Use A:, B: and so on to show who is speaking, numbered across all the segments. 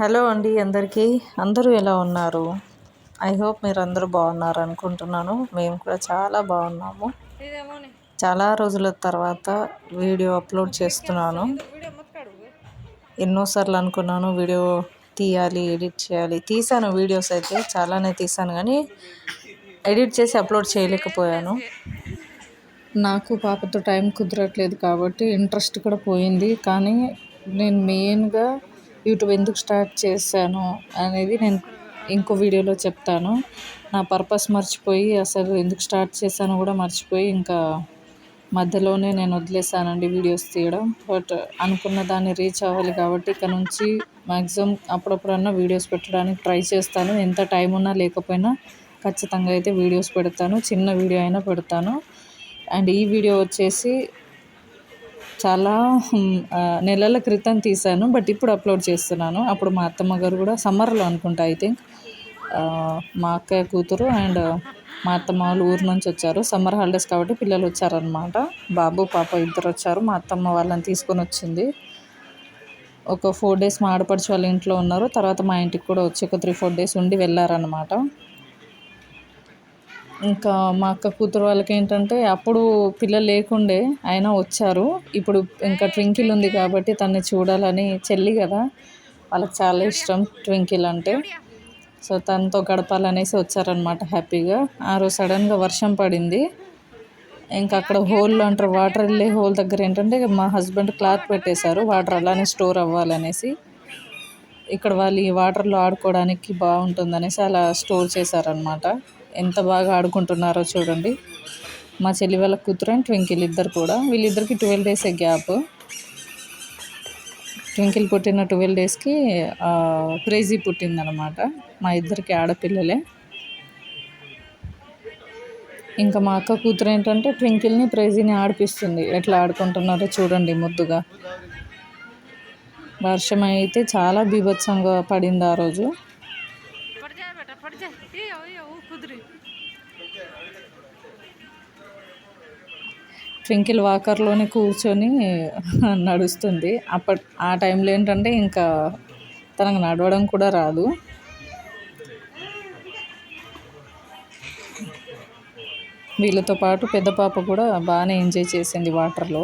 A: Hello అండి అందరికీ. అందరూ ఎలా ఉన్నారు? ఐ హోప్ మీరు అందరూ బాగున్నారు అనుకుంటున్నాను మేము కూడా చాలా బాగున్నాము. చాలా రోజుల తర్వాత వీడియో అప్లోడ్ చేస్తున్నాను. ఎన్నోసార్లు అనుకున్నాను వీడియో తీయాలి ఎడిట్ చేయాలి. తీసాను వీడియోస్ అయితే చాలానే తీసాను కానీ ఎడిట్ చేసి అప్లోడ్ చేయలేకపోయాను. నాకు పాపతో టైం కుదరట్లేదు కాబట్టి ఇంట్రెస్ట్ కూడా పోయింది. కానీ నేను మెయిన్గా యూట్యూబ్ ఎందుకు స్టార్ట్ చేశాను అనేది నేను ఇంకో వీడియోలో చెప్తాను. నా పర్పస్ మర్చిపోయి అసలు ఎందుకు స్టార్ట్ చేశానో కూడా మర్చిపోయి ఇంకా మధ్యలోనే నేను వదిలేసానండి వీడియోస్ తీయడం. బట్ అనుకున్న దాన్ని రీచ్ అవ్వాలి కాబట్టి ఇక్కడ నుంచి మ్యాక్సిమం అప్పుడప్పుడన్నా వీడియోస్ పెట్టడానికి ట్రై చేస్తాను. ఎంత టైం ఉన్నా లేకపోయినా ఖచ్చితంగా అయితే వీడియోస్ పెడతాను. చిన్న వీడియో అయినా పెడతాను. అండ్ ఈ వీడియో వచ్చేసి చాలా నెలల క్రితం తీశాను బట్ ఇప్పుడు అప్లోడ్ చేస్తున్నాను. అప్పుడు మా అత్తమ్మ గారు కూడా సమ్మర్లో అనుకుంటా ఐ థింక్. మా అక్క కూతురు అండ్ మా అత్తమ్మ వాళ్ళు ఊరు నుంచి వచ్చారు. సమ్మర్ హాలిడేస్ కాబట్టి పిల్లలు వచ్చారనమాట బాబు పాప ఇద్దరు వచ్చారు. మా అత్తమ్మ వాళ్ళని తీసుకొని వచ్చింది. ఒక ఫోర్ డేస్ మా ఆడపడిచి వాళ్ళ ఇంట్లో ఉన్నారు. తర్వాత మా ఇంటికి కూడా వచ్చి ఒక త్రీ ఫోర్ డేస్ ఉండి వెళ్ళారనమాట ఇంకా మా అక్క కూతురు వాళ్ళకి ఏంటంటే అప్పుడు పిల్లలు లేకుండే అయినా వచ్చారు. ఇప్పుడు ఇంకా ట్వింకిల్ ఉంది కాబట్టి తన్ని చూడాలని చెల్లి కదా. వాళ్ళకి చాలా ఇష్టం ట్వింకిల్ అంటే. సో తనతో గడపాలనేసి వచ్చారనమాట హ్యాపీగా. ఆ రోజు సడన్గా వర్షం పడింది. ఇంకా అక్కడ హోల్ అంటారు వాటర్ వెళ్ళే హోల్ దగ్గర ఏంటంటే మా హస్బెండ్ క్లాత్ పెట్టేశారు వాటర్ అలానే స్టోర్ అవ్వాలనేసి. ఇక్కడ వాళ్ళు ఈ వాటర్లో ఆడుకోవడానికి బాగుంటుందనేసి అలా స్టోర్ చేశారనమాట ఎంత బాగా ఆడుకుంటున్నారో చూడండి. మా చెల్లి వాళ్ళ కూతురు అండ్ ట్వింకిల్ ఇద్దరు కూడా. వీళ్ళిద్దరికి ట్వెల్వ్ డేసే గ్యాప్. ట్వింకిల్ పుట్టిన ట్వెల్వ్ డేస్కి క్రేజీ పుట్టిందనమాట. మా ఇద్దరికి ఆడపిల్లలే. ఇంకా మా అక్క కూతురు ఏంటంటే ట్వింకిల్ని ప్రైజీని ఆడిపిస్తుంది. ఎట్లా ఆడుకుంటున్నారో చూడండి ముద్దుగా. వర్షం అయితే చాలా బీభత్సంగా పడింది ఆ రోజు. ట్వింకిల్ వాకర్లోనే కూర్చొని నడుస్తుంది. అప్పటి ఆ టైంలో ఏంటంటే ఇంకా తనకు నడవడం కూడా రాదు. వీళ్ళతో పాటు పెద్ద పాప కూడా బాగానే ఎంజాయ్ చేసింది వాటర్లో.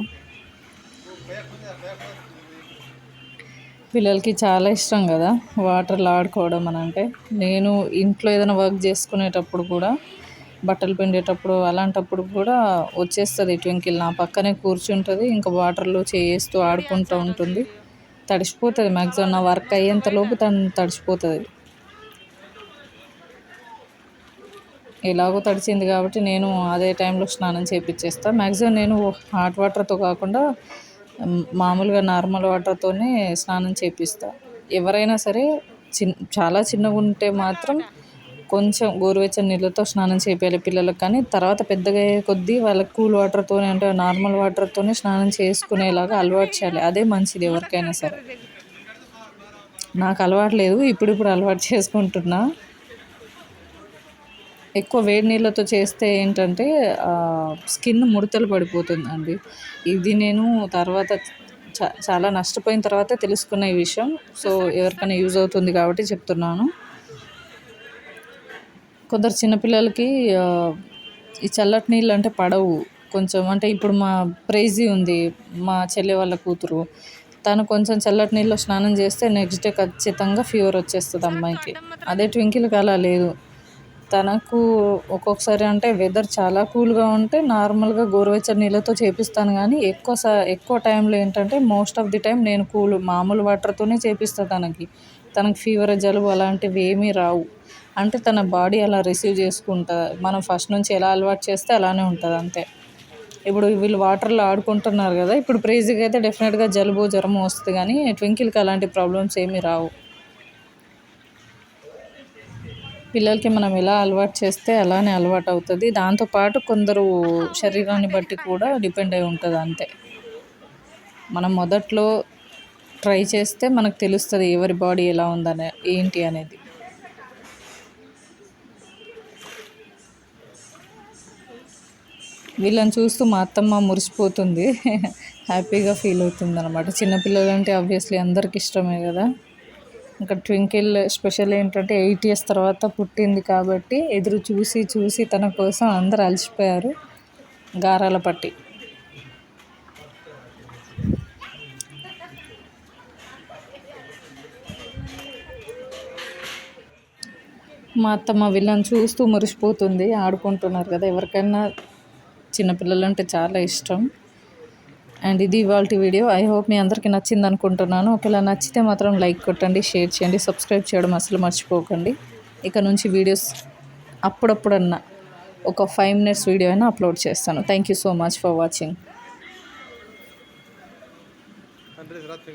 A: పిల్లలకి చాలా ఇష్టం కదా వాటర్లో ఆడుకోవడం అని అంటే. నేను ఇంట్లో ఏదైనా వర్క్ చేసుకునేటప్పుడు కూడా బట్టలు పిండేటప్పుడు అలాంటప్పుడు కూడా వచ్చేస్తుంది ట్వింకిల్ నా పక్కనే కూర్చుంటుంది ఇంకా వాటర్లో చేస్తూ ఆడుకుంటూ ఉంటుంది. తడిసిపోతుంది మ్యాక్సిమం నా వర్క్ అయ్యేంతలోపు తను తడిసిపోతుంది. ఎలాగో తడిచింది కాబట్టి నేను అదే టైంలో స్నానం చేపించేస్తాను మ్యాక్సిమం నేను హాట్ వాటర్తో కాకుండా మామూలుగా నార్మల్ వాటర్తోనే స్నానం చేపిస్తా. ఎవరైనా సరే చిన్ చాలా చిన్నగా ఉంటే మాత్రం కొంచెం గోరువెచ్చని నీళ్ళతో స్నానం చేయాలి పిల్లలకు కానీ తర్వాత పెద్దగా అయ్యే కొద్దీ వాళ్ళకి కూల్ వాటర్తోనే అంటే నార్మల్ వాటర్తోనే స్నానం చేసుకునేలాగా అలవాటు చేయాలి. అదే మంచిది ఎవరికైనా సరే. నాకు అలవాటు లేదు ఇప్పుడిప్పుడు అలవాటు చేసుకుంటున్నా. ఎక్కువ వేడి నీళ్ళతో చేస్తే ఏంటంటే స్కిన్ ముడతలు పడిపోతుందండి. ఇది నేను తర్వాత చాలా నష్టపోయిన తర్వాత తెలుసుకున్న ఈ విషయం. సో ఎవరికైనా యూజ్ అవుతుంది కాబట్టి చెప్తున్నాను. కొందరు చిన్నపిల్లలకి ఈ చల్లటి నీళ్ళు అంటే పడవు. కొంచెం అంటే ఇప్పుడు మా ప్రైజీ ఉంది మా చెల్లె వాళ్ళ కూతురు. తను కొంచెం చల్లటి నీళ్ళు స్నానం చేస్తే నెక్స్ట్ డే ఖచ్చితంగా ఫీవర్ వచ్చేస్తుంది అమ్మాయికి. అదే ట్వింకిల్కి అలా లేదు. తనకు ఒక్కొక్కసారి అంటే వెదర్ చాలా కూల్గా ఉంటే నార్మల్గా గోరువెచ్చని నీళ్ళతో చేపిస్తాను కానీ ఎక్కువ సా ఎక్కువ టైంలో ఏంటంటే మోస్ట్ ఆఫ్ ది టైం నేను కూల్ మామూలు వాటర్తోనే చేపిస్తాను తనకి. తనకి ఫీవర్ జలుబు అలాంటివి ఏమీ రావు. అంటే తన బాడీ అలా రిసీవ్ చేసుకుంటుంది మనం ఫస్ట్ నుంచి ఎలా అలవాటు చేస్తే అలానే ఉంటుంది అంతే. ఇప్పుడు వీళ్ళు వాటర్లో ఆడుకుంటున్నారు కదా ఇప్పుడు ప్రైజ్కి అయితే డెఫినెట్గా జలుబు జ్వరం వస్తుంది కానీ ట్వింకిల్కి అలాంటి ప్రాబ్లమ్స్ ఏమీ రావు. పిల్లలకి మనం ఎలా అలవాటు చేస్తే అలానే అలవాటు అవుతుంది. దాంతోపాటు కొందరు శరీరాన్ని బట్టి కూడా డిపెండ్ అయి ఉంటుంది అంతే. మనం మొదట్లో ట్రై చేస్తే మనకు తెలుస్తుంది ఎవరి బాడీ ఎలా ఉందనే ఏంటి అనేది. వీళ్ళని చూస్తూ మా అత్తమ్మ మురిసిపోతుంది. హ్యాపీగా ఫీల్ అవుతుంది అనమాట చిన్నపిల్లలు అంటే ఆబ్వియస్లీ అందరికి ఇష్టమే కదా. ఇంకా ట్వింకిల్ స్పెషల్ ఏంటంటే ఎయిట్ ఇయర్స్ తర్వాత పుట్టింది కాబట్టి ఎదురు చూసి చూసి తన కోసం అందరు అలసిపోయారు. గారాల పట్టి మా అత్తమ్మ వీళ్ళని చూస్తూ మురిసిపోతుంది. ఆడుకుంటున్నారు కదా. ఎవరికైనా చిన్నపిల్లలు అంటే చాలా ఇష్టం. అండ్ ఇది ఇవాళ వీడియో. ఐ హోప్ మీ అందరికీ నచ్చింది అనుకుంటున్నాను. ఒకవేళ నచ్చితే మాత్రం లైక్ కొట్టండి షేర్ చేయండి సబ్స్క్రైబ్ చేయడం అసలు మర్చిపోకండి. ఇక నుంచి వీడియోస్ అప్పుడప్పుడన్నా ఒక ఫైవ్ మినిట్స్ వీడియో అయినా అప్లోడ్ చేస్తాను. Thank you so much for watching
B: రాత్రి